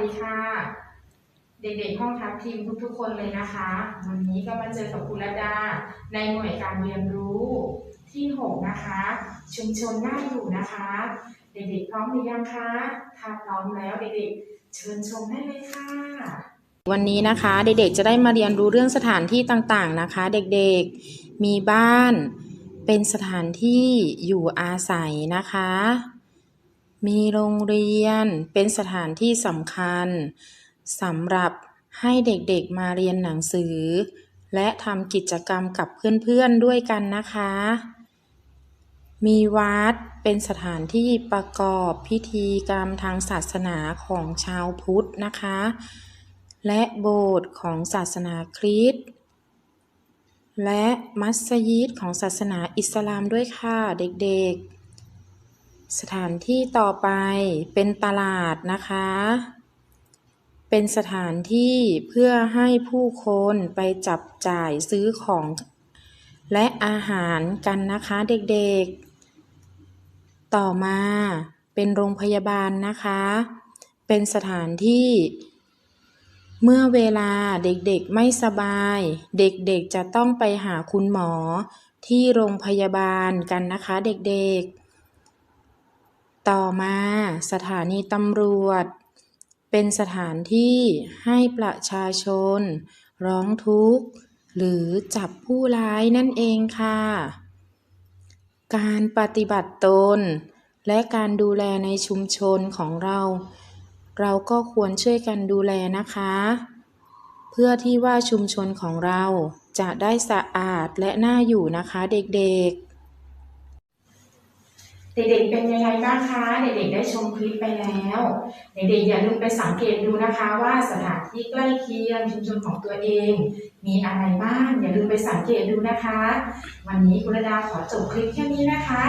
ดีค่ะ เด็กๆห้องทัพทีมทุกๆคนเลยนะคะ วันนี้ก็มาเจอกับคุณระดา ในหน่วยการเรียนรู้ที่ 6 นะคะ ชุมชนน่าอยู่นะคะ เด็กๆพร้อมหรือยังคะถ้าพร้อมแล้วเด็กๆ เชิญชมได้เลยค่ะ วันนี้นะคะเด็กๆจะได้มาเรียนรู้เรื่องสถานที่ต่างๆนะคะ เด็กๆมีบ้านเป็นสถานที่อยู่อาศัยนะคะ มีโรงเรียนเป็นสถานที่สำคัญสำหรับให้เด็กๆมาเรียนหนังสือ และทำกิจกรรมกับเพื่อนๆด้วยกันนะคะ มีวัดเป็นสถานที่ประกอบพิธีกรรมทางศาสนาของชาวพุทธนะคะ และโบสถ์ของศาสนาคริสต์และมัสยิดของศาสนาอิสลามด้วยค่ะเด็กๆ สถานที่ต่อไปเป็นตลาดนะคะ เป็นสถานที่เพื่อให้ผู้คนไปจับจ่ายซื้อของ และอาหารกันนะคะเด็กๆ ต่อมาเป็นโรงพยาบาลนะคะ เป็นสถานที่เมื่อเวลาเด็กๆไม่สบาย เด็กๆจะต้องไปหาคุณหมอที่โรงพยาบาลกันนะคะเด็กๆ ต่อมาสถานีตำรวจ เป็นสถานที่ให้ประชาชน ร้องทุกข์ หรือจับผู้ร้ายนั่นเองค่ะ การปฏิบัติตน และการดูแลในชุมชนของเรา เราก็ควรช่วยกันดูแลนะคะ เพื่อที่ว่าชุมชนของเราจะได้สะอาดและน่าอยู่นะคะเด็กๆ เด็กๆเป็นยังไงบ้างคะ เด็กๆได้ชมคลิปไปแล้ว เด็กๆอย่าลืมไปสังเกตดูนะคะว่าสถานที่ใกล้เคียงชุมชนของตัวเอง มีอะไรบ้างอย่าลืมไปสังเกตดูนะคะ วันนี้คุณระดาขอจบคลิปแค่นี้นะคะ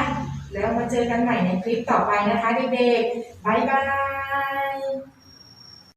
แล้วมาเจอกันใหม่ในคลิปต่อไปนะคะเด็กๆบ๊ายบาย